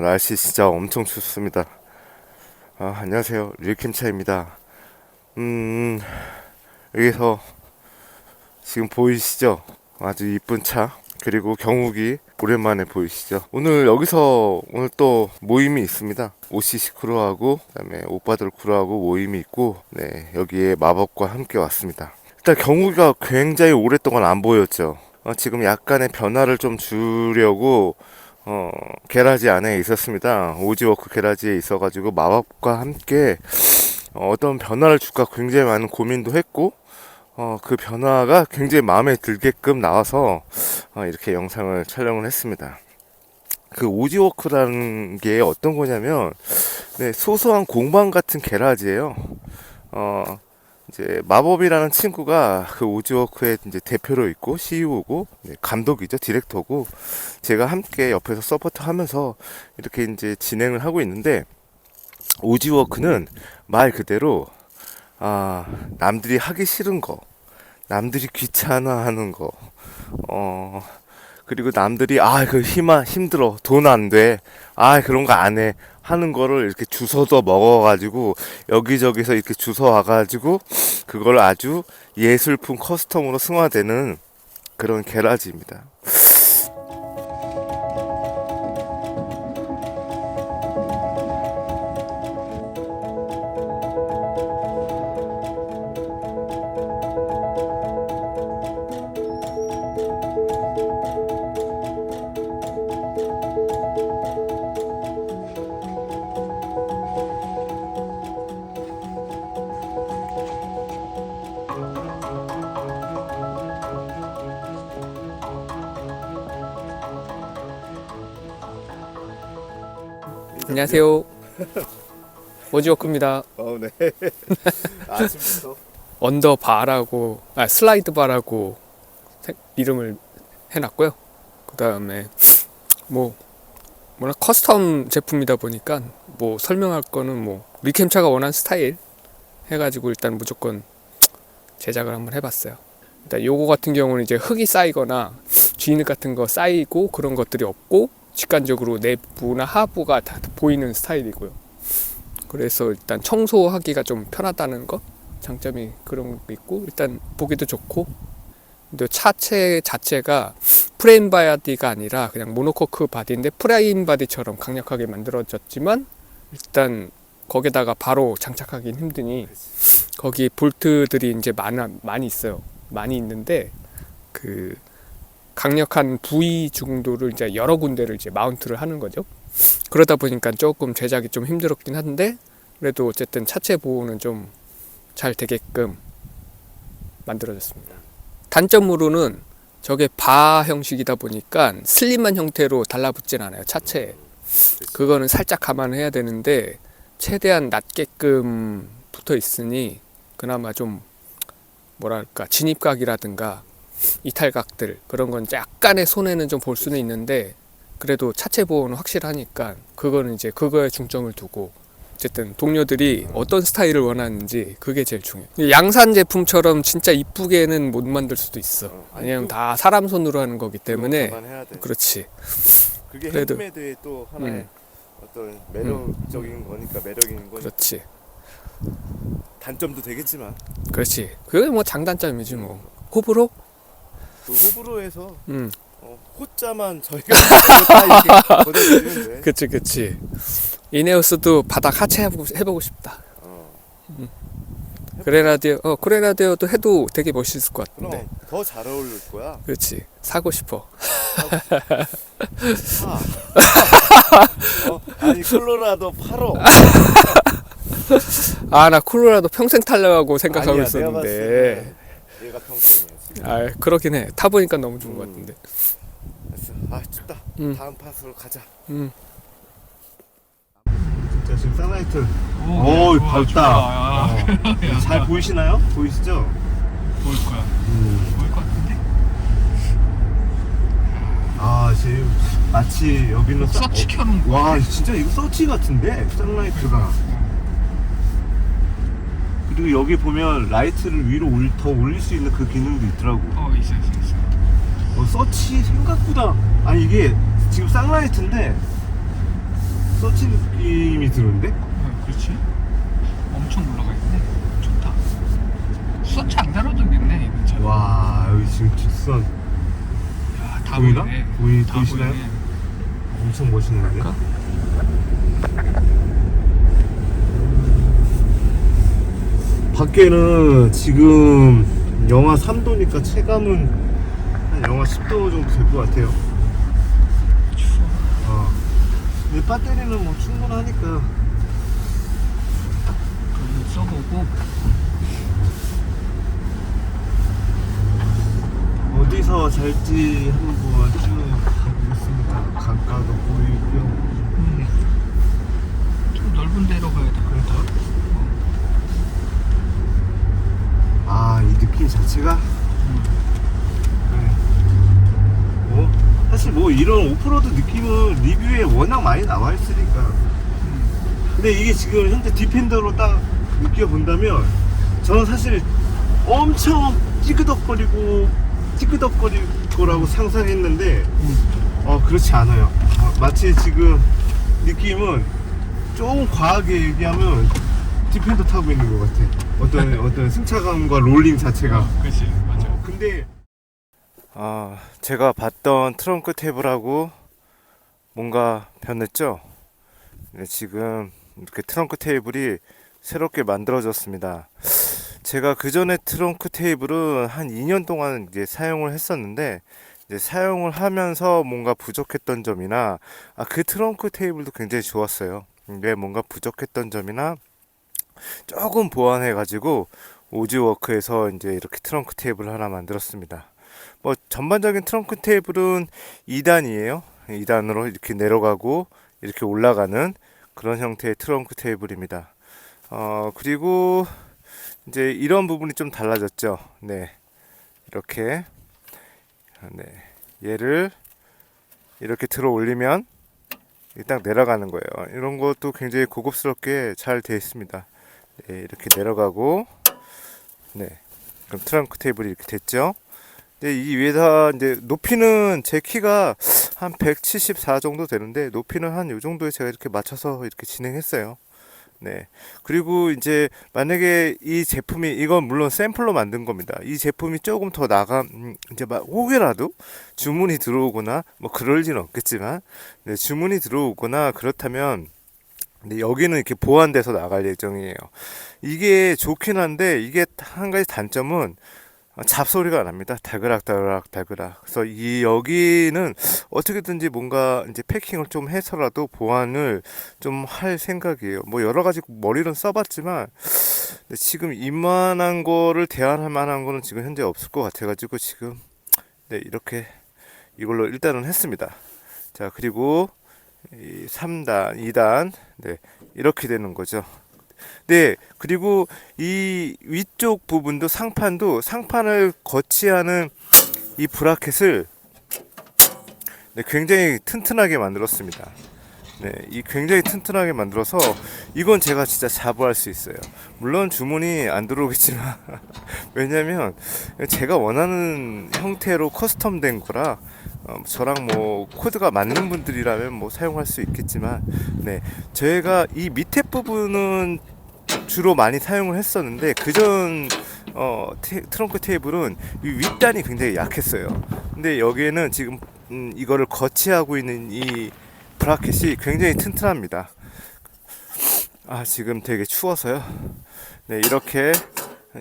아, 날씨 진짜 엄청 춥습니다. 아, 안녕하세요. 릴캠차입니다. 음, 여기서 지금 보이시죠? 아주 이쁜 차. 그리고 경욱이 오랜만에 보이시죠? 오늘 여기서 오늘 또 모임이 있습니다. OCC 크루하고 그다음에 오빠들 크루하고 모임이 있고 네 여기에 마법과 함께 왔습니다. 일단 경욱이가 굉장히 오랫동안 안 보였죠. 어, 지금 약간의 변화를 좀 주려고 어, 게라지 안에 있었습니다. 오지워크 게라지에 있어가지고 마법과 함께 어, 어떤 변화를 줄까 굉장히 많은 고민도 했고 어, 그 변화가 굉장히 마음에 들게끔 나와서 어, 이렇게 영상을 촬영을 했습니다. 그 오지워크라는 게 어떤 거냐면 네, 소소한 공방 같은 게라지예요. 어, 이제 마법이라는 친구가 그 오지워크의 이제 대표로 있고 CEO고 감독이죠 디렉터고 제가 함께 옆에서 서포트 하면서 이렇게 이제 진행을 하고 있는데 오지워크는 말 그대로 아 남들이 하기 싫은 거 남들이 귀찮아하는 거 어. 그리고 남들이 아 그 힘아 힘들어. 돈 안 돼. 아 그런 거 안 해. 하는 거를 이렇게 주워서 먹어가지고 여기저기서 이렇게 주워 와가지고 그걸 아주 예술품 커스텀으로 승화되는 그런 게라지입니다. 안녕하세요. 오지워크입니다. 어, 네. 아침부터. 언더 바라고 아 슬라이드 바라고 색- 이름을 해놨고요. 그 다음에 뭐 워낙 커스텀 제품이다 보니까 뭐 설명할 거는 뭐 리캠차가 원하는 스타일 해가지고 일단 무조건 제작을 한번 해봤어요. 일단 요거 같은 경우는 이제 흙이 쌓이거나 쥐는 같은 거 쌓이고 그런 것들이 없고 직관적으로 내부나 하부가 다 보이는 스타일이고요. 그래서 일단 청소하기가 좀 편하다는 거? 장점이 그런 게 있고 일단 보기도 좋고. 근데 차체 자체가 프레임 바디가 아니라 그냥 모노코크 바디인데 프레임 바디처럼 강력하게 만들어졌지만 일단 거기다가 바로 장착하기는 힘드니 거기 볼트들이 이제 많아 많이 있어요. 많이 있는데 그 강력한 부위 정도를 이제 여러 군데를 이제 마운트를 하는 거죠 그러다 보니까 조금 제작이 좀 힘들었긴 한데 그래도 어쨌든 차체 보호는 좀 잘 되게끔 만들어졌습니다. 단점으로는 저게 바 형식이다 보니까 슬림한 형태로 달라붙진 않아요. 차체에. 그거는 살짝 감안해야 되는데 최대한 낮게끔 붙어 있으니 그나마 좀 뭐랄까 진입각이라든가 이탈각들 그런 건 약간의 손해는 좀 볼 수는 있는데 그래도 차체 보호는 확실하니까 그거는 이제 그거에 중점을 두고 어쨌든 동료들이 어떤 스타일을 원하는지 그게 제일 중요해. 양산 제품처럼 진짜 이쁘게는 못 만들 수도 있어. 어, 왜냐면 다 사람 손으로 하는 거기 때문에. 그렇지. 그게 그래도- 핸드메이드의 또 하나의 음. 어떤 매력적인 거니까 매력인 거 그렇지. 단점도 되겠지만 그렇지. 그게 뭐 장단점이지 뭐. 호불호? 그 호불호에서 음. 어, 호자만 저희가 다 이렇게. 그치 그치. 이네오스도 바닥 하체 해보고, 해보고 싶다. 어, 그레나디오, 어 그레나디오도 해도 되게 멋있을 것 같은데. 더 잘 어울릴 거야. 그렇지. 사고 싶어. 파. 어, 아니 콜로라도 파로. 아나 콜로라도 평생 탈려고 생각하고 아니야, 있었는데. 얘가 지금. 아 그러긴 해. 타보니까 너무 좋은 것 음. 같은데. 알았어. 아 춥다. 음. 다음 팟으로 가자. 음. 자 지금 쌍라이트. 오, 오, 좋아, 밝다. 좋아. 아, 어. 잘 보이시나요? 보이시죠? 보일 거야. 보일 것 같은데? 아 지금 마치 여기는 쌍- 서치 켜놓은 거. 와 진짜 이거 서치 같은데 쌍라이트가 그리고 여기 보면 라이트를 위로 올, 더 올릴 수 있는 그 기능도 있더라고 어, 있어, 있어, 있어. 어, 서치 생각보다 아니 이게 지금 쌍라이트인데 서치 느낌이 드는데? 어, 그렇지. 엄청 올라가 있네. 좋다. 서치 안 달아도겠네 이번 차. 와 여기 지금 뒷선 야, 다 보이나? 보이네. 보이- 다 보이시나요? 보이네. 엄청 멋있는데? 그럴까? 밖에는 지금 영하 3도니까 체감은 한 영하 10도 정도 될 것 같아요. 추워. 어. 근데 배터리는 뭐 충분하니까. 써보고 어디서 잘지 한번 쭉 가보겠습니다. 강가도 보이고요. 음. 좀 넓은 데로 가야. 아, 이 느낌 자체가. 네. 뭐, 사실 뭐 이런 오프로드 느낌은 리뷰에 워낙 많이 나와 있으니까. 근데 이게 지금 현재 디펜더로 딱 느껴본다면, 저는 사실 엄청 찌그덕거리고, 찌그덕거릴 거라고 상상했는데, 어, 그렇지 않아요. 어, 마치 지금 느낌은 조금 과하게 얘기하면 디펜더 타고 있는 것 같아. 어떤, 어떤 승차감과 롤링 자체가. 그렇지. 맞아. 어, 근데 아 제가 봤던 트렁크 테이블하고 뭔가 변했죠. 네, 지금 이렇게 트렁크 테이블이 새롭게 만들어졌습니다. 제가 그 전에 트렁크 테이블은 한 2년 동안 이제 사용을 했었는데 이제 사용을 하면서 뭔가 부족했던 점이나 아, 그 트렁크 테이블도 굉장히 좋았어요. 근데 뭔가 부족했던 점이나 조금 보완해 가지고 오지워크에서 이제 이렇게 트렁크 테이블 하나 만들었습니다. 뭐 전반적인 트렁크 테이블은 2단이에요. 2단으로 이렇게 내려가고 이렇게 올라가는 그런 형태의 트렁크 테이블입니다. 어, 그리고 이제 이런 부분이 좀 달라졌죠. 네. 이렇게 네. 얘를 이렇게 들어 올리면 딱 내려가는 거예요. 이런 것도 굉장히 고급스럽게 잘 되어 있습니다. 네, 이렇게 내려가고 네. 그럼 트렁크 테이블이 이렇게 됐죠. 네, 이 위에다 이제 높이는 제 키가 한 174 정도 되는데 높이는 한 요 정도에 제가 이렇게 맞춰서 이렇게 진행했어요. 네. 그리고 이제 만약에 이 제품이 이건 물론 샘플로 만든 겁니다. 이 제품이 조금 더 나가 음, 이제 막 혹여라도 주문이 들어오거나 뭐 그럴 리는 없겠지만 네, 주문이 들어오거나 그렇다면 근데 여기는 이렇게 보완돼서 나갈 예정이에요. 이게 좋긴 한데 이게 한 가지 단점은 잡소리가 안 납니다. 달그락 달그락 달그락. 그래서 이 여기는 어떻게든지 뭔가 이제 패킹을 좀 해서라도 보완을 좀 할 생각이에요. 뭐 여러 가지 머리는 써봤지만 지금 이만한 거를 대안할 만한 거는 지금 현재 없을 것 같아가지고 지금 네 이렇게 이걸로 일단은 했습니다. 자 그리고 이 3단, 2단 네 이렇게 되는 거죠. 네, 그리고 이 위쪽 부분도 상판도 상판을 거치하는 이 브라켓을 네, 굉장히 튼튼하게 만들었습니다. 네, 이 굉장히 튼튼하게 만들어서 이건 제가 진짜 자부할 수 있어요. 물론 주문이 안 들어오겠지만 왜냐면 제가 원하는 형태로 커스텀된 거라 어, 저랑 뭐 코드가 맞는 분들이라면 뭐 사용할 수 있겠지만 네, 저희가 이 밑에 부분은 주로 많이 사용을 했었는데 그전 어, 테- 트렁크 테이블은 이 윗단이 굉장히 약했어요. 근데 여기에는 지금 음, 이거를 거치하고 있는 이 브라켓이 굉장히 튼튼합니다. 아 지금 되게 추워서요. 네 이렇게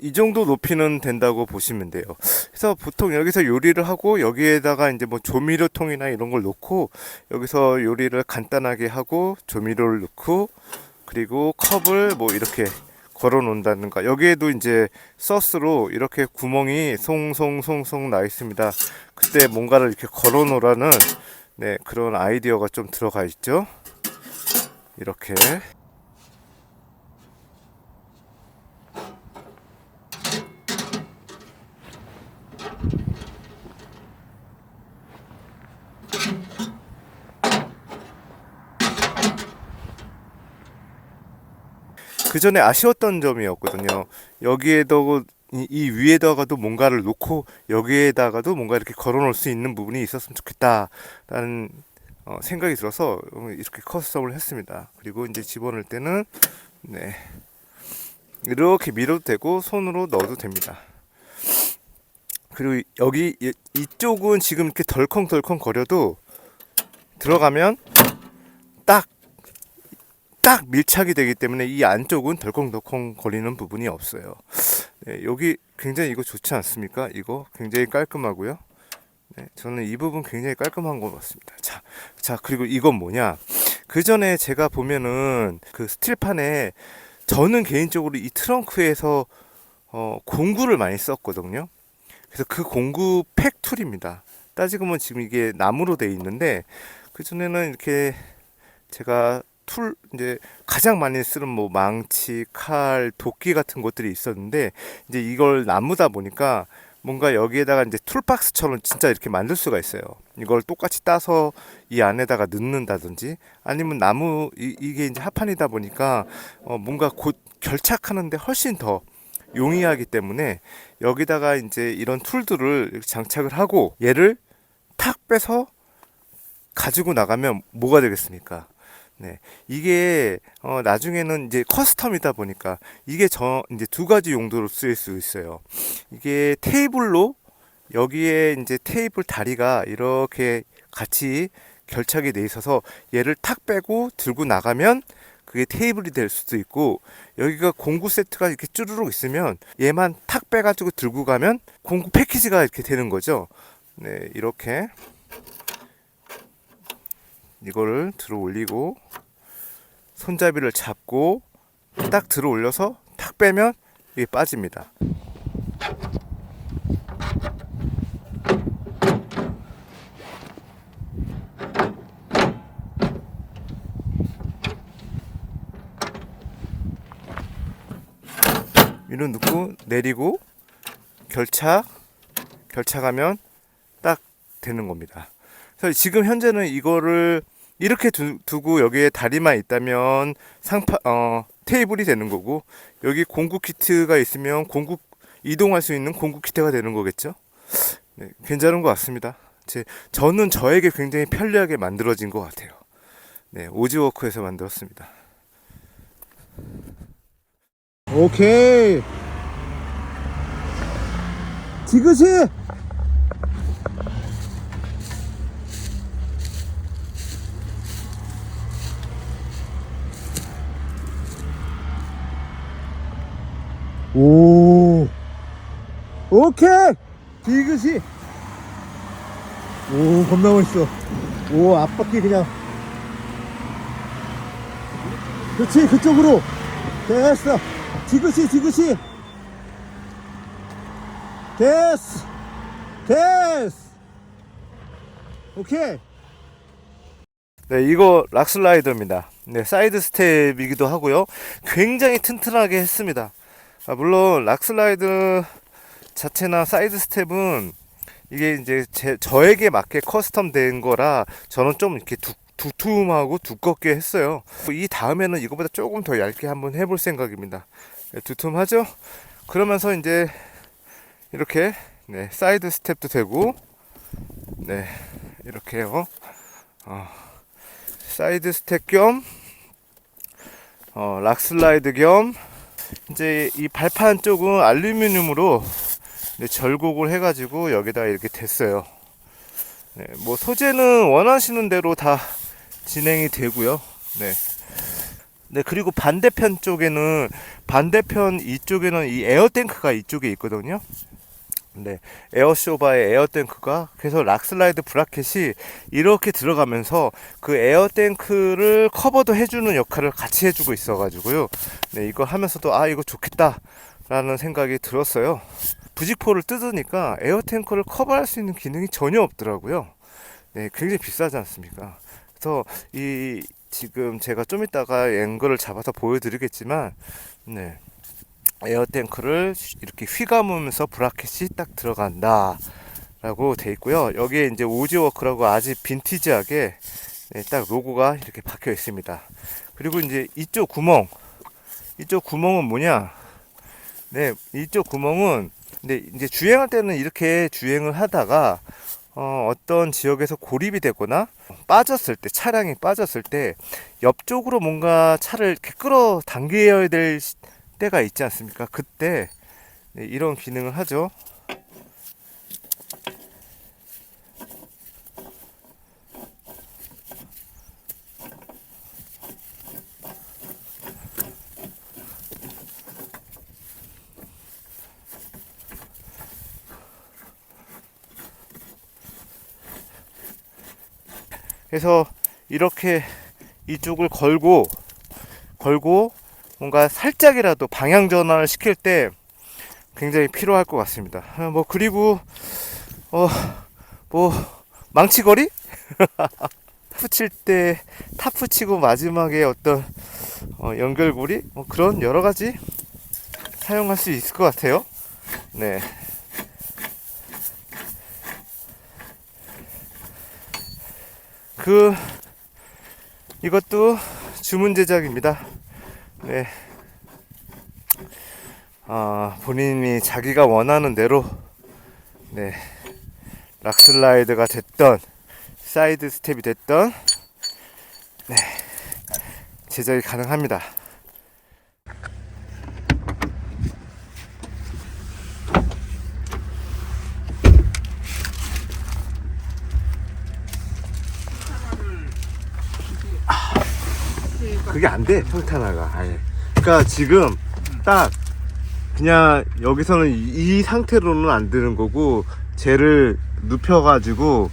이 정도 높이는 된다고 보시면 돼요. 그래서 보통 여기서 요리를 하고 여기에다가 이제 뭐 조미료통이나 이런 걸 놓고 여기서 요리를 간단하게 하고 조미료를 넣고 그리고 컵을 뭐 이렇게 걸어 놓는다든가 여기에도 이제 서스로 이렇게 구멍이 송송송송 나 있습니다. 그때 뭔가를 이렇게 걸어 놓으라는 네 그런 아이디어가 좀 들어가 있죠. 이렇게 그 전에 아쉬웠던 점이었거든요. 여기에도 이, 이 위에다가도 뭔가를 놓고 여기에다가도 뭔가 이렇게 걸어 놓을 수 있는 부분이 있었으면 좋겠다라는 어, 생각이 들어서 어, 이렇게 커스텀을 했습니다. 그리고 이제 집어넣을 때는 네 이렇게 밀어도 되고 손으로 넣어도 됩니다. 그리고 여기 이- 이쪽은 지금 이렇게 덜컹덜컹 거려도 들어가면 딱 딱 밀착이 되기 때문에 이 안쪽은 덜컹덜컹 거리는 부분이 없어요. 네, 여기 굉장히 이거 좋지 않습니까? 이거 굉장히 깔끔하고요. 네, 저는 이 부분 굉장히 깔끔한 것 같습니다. 자, 자 그리고 이건 뭐냐? 그 전에 제가 보면은 그 스틸판에 저는 개인적으로 이 트렁크에서 어, 공구를 많이 썼거든요. 그래서 그 공구 팩 툴입니다. 따지고 보면 지금 이게 나무로 돼 있는데 그 전에는 이렇게 제가 툴 이제 가장 많이 쓰는 뭐 망치, 칼, 도끼 같은 것들이 있었는데 이제 이걸 나무다 보니까 뭔가 여기에다가 이제 툴박스처럼 진짜 이렇게 만들 수가 있어요. 이걸 똑같이 따서 이 안에다가 넣는다든지 아니면 나무 이, 이게 이제 합판이다 보니까 어 뭔가 곧 결착하는데 훨씬 더 용이하기 때문에 여기다가 이제 이런 툴들을 장착을 하고 얘를 탁 빼서 가지고 나가면 뭐가 되겠습니까? 네, 이게 어, 나중에는 이제 커스텀이다 보니까 이게 저 이제 두 가지 용도로 쓰일 수 있어요. 이게 테이블로 여기에 이제 테이블 다리가 이렇게 같이 결착이 돼 있어서 얘를 탁 빼고 들고 나가면 그게 테이블이 될 수도 있고 여기가 공구 세트가 이렇게 쭈루룩 있으면 얘만 탁 빼가지고 들고 가면 공구 패키지가 이렇게 되는 거죠. 네, 이렇게 이거를 들어 올리고 손잡이를 잡고 딱 들어 올려서 탁 빼면 이게 빠집니다. 위로 넣고 내리고 결착 결착하면 딱 되는 겁니다. 그래서 지금 현재는 이거를 이렇게 두, 두고 여기에 다리만 있다면 상파 어 테이블이 되는 거고 여기 공구 키트가 있으면 공구 이동할 수 있는 공구 키트가 되는 거겠죠. 네, 괜찮은 것 같습니다. 제 저는 저에게 굉장히 편리하게 만들어진 것 같아요. 네, 오지워크에서 만들었습니다. 오케이. 지그시. 오케이. 지그시. 오, 겁나 멋있어. 오, 앞바퀴 그냥. 그렇지, 그쪽으로. 됐어. 지그시, 지그시. 됐어. 됐어. 오케이. 네, 이거 락슬라이더입니다. 네, 사이드 스텝이기도 하고요. 굉장히 튼튼하게 했습니다. 아, 물론 락슬라이드 자체나 사이드 스텝은 이게 이제 제, 저에게 맞게 커스텀 된 거라 저는 좀 이렇게 두, 두툼하고 두껍게 했어요. 이 다음에는 이거보다 조금 더 얇게 한번 해볼 생각입니다. 네, 두툼하죠? 그러면서 이제 이렇게 네, 사이드 스텝도 되고 네, 이렇게요. 어. 사이드 스택 겸 어, 락슬라이드 겸 이제 이 발판 쪽은 알루미늄으로 절곡을 해가지고 여기다 이렇게 됐어요. 네, 뭐 소재는 원하시는 대로 다 진행이 되고요. 네. 네 그리고 반대편 쪽에는 반대편 이쪽에는 이 에어 탱크가 이쪽에 있거든요. 네, 에어쇼바의 에어탱크가 그래서 락슬라이드 브라켓이 이렇게 들어가면서 그 에어탱크를 커버도 해주는 역할을 같이 해주고 있어가지고요. 네, 이거 하면서도 아 이거 좋겠다라는 생각이 들었어요. 부직포를 뜯으니까 에어탱크를 커버할 수 있는 기능이 전혀 없더라고요. 네, 굉장히 비싸지 않습니까? 그래서 이 지금 제가 좀 이따가 앵글을 잡아서 보여드리겠지만, 네. 에어탱크를 이렇게 휘감으면서 브라켓이 딱 들어간다 라고 돼 있고요 여기에 이제 오지워크라고 아주 빈티지하게 네, 딱 로고가 이렇게 박혀 있습니다 그리고 이제 이쪽 구멍 이쪽 구멍은 뭐냐 네 이쪽 구멍은 근데 이제 주행할 때는 이렇게 주행을 하다가 어, 어떤 지역에서 고립이 되거나 빠졌을 때 차량이 빠졌을 때 옆쪽으로 뭔가 차를 이렇게 끌어 당겨야 될 시- 때가 있지 않습니까? 그때 네, 이런 기능을 하죠. 그래서 이렇게 이쪽을 걸고 걸고 뭔가 살짝이라도 방향 전환을 시킬 때 굉장히 필요할 것 같습니다. 아, 뭐 그리고 어 뭐 망치거리 타프 칠때 타프 치고 마지막에 어떤 어, 연결고리 뭐 그런 여러 가지 사용할 수 있을 것 같아요. 네. 그 이것도 주문 제작입니다. 네. 아, 본인이 자기가 원하는 대로 네. 락슬라이드가 됐던 사이드 스텝이 됐던 네. 제작이 가능합니다. 그게 안 돼, 평탄화가. 아예. 그러니까 지금 딱 그냥 여기서는 이, 이 상태로는 안 되는 거고 쟤를 눕혀가지고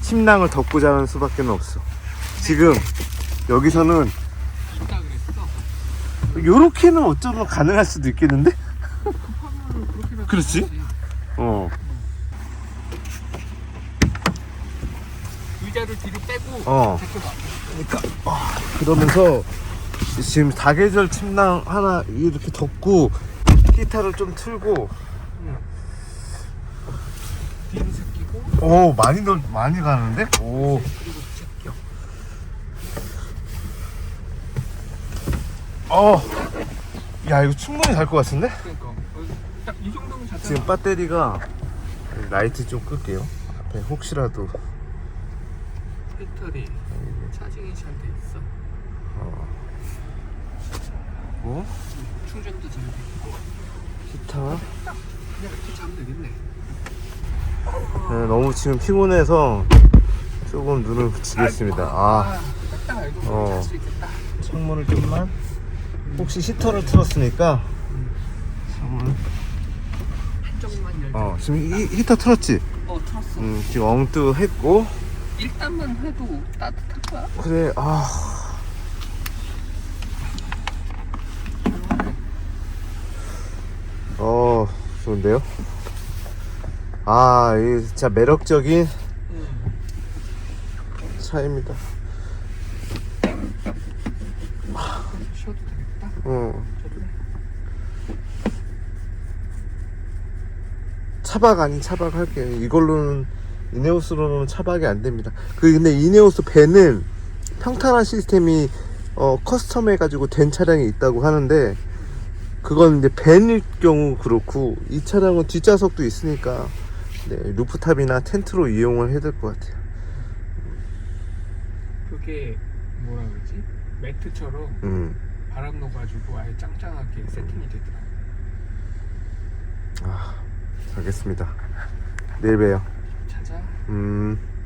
침낭을 덮고 자는 수밖에 없어. 지금 여기서는. 요렇게는 어쩌면 가능할 수도 있겠는데? 그렇지? 어. 의자를 뒤로 빼고 어. 제껴봐. 그러면서 지금 사계절 침낭 하나 이렇게 덮고 히타를 좀 틀고 제끼고 오 많이 넓 많이 가는데? 오. 그리고 제껴. 어. 야 이거 충분히 갈것 같은데? 그러니까 딱 이 정도면 자잖아. 지금 배터리가 라이트 좀 끌게요. 앞에 혹시라도 배터리 차징이 잘 돼 있어. 뭐 충전도 잘 돼 있고. 히타 그냥 이렇게 자면 되겠네. 네, 너무 지금 피곤해서 조금 눈을 붙이겠습니다. 아 딱딱 알고 어. 잘수 있겠다. 창문을 좀만 혹시 히터를 틀었으니까 창문 한쪽만 열자. 어 지금 히, 히터 틀었지? 어, 틀었어. 음 지금 엉뜨했고 일단만 해도 거야. 그래 아 어, 좋은데요? 아, 이 진짜 매력적인 차입니다. 쉬어도 되겠다. 어. 차박 아닌 차박 할게요. 이걸로는 이네오스로는 차박이 안 됩니다. 그 근데 이네오스 밴은 평탄화 시스템이 어, 커스텀 해가지고 된 차량이 있다고 하는데 그건 이제 밴일 경우 그렇고 이 차량은 뒷좌석도 있으니까 네, 루프탑이나 텐트로 이용을 해야 될 것 같아요. 그게 뭐라 그러지? 매트처럼 음, 바람 넣어가지고 아예 짱짱하게 세팅이 되더라. 알겠습니다. 내일 봬요. 찾아. 음.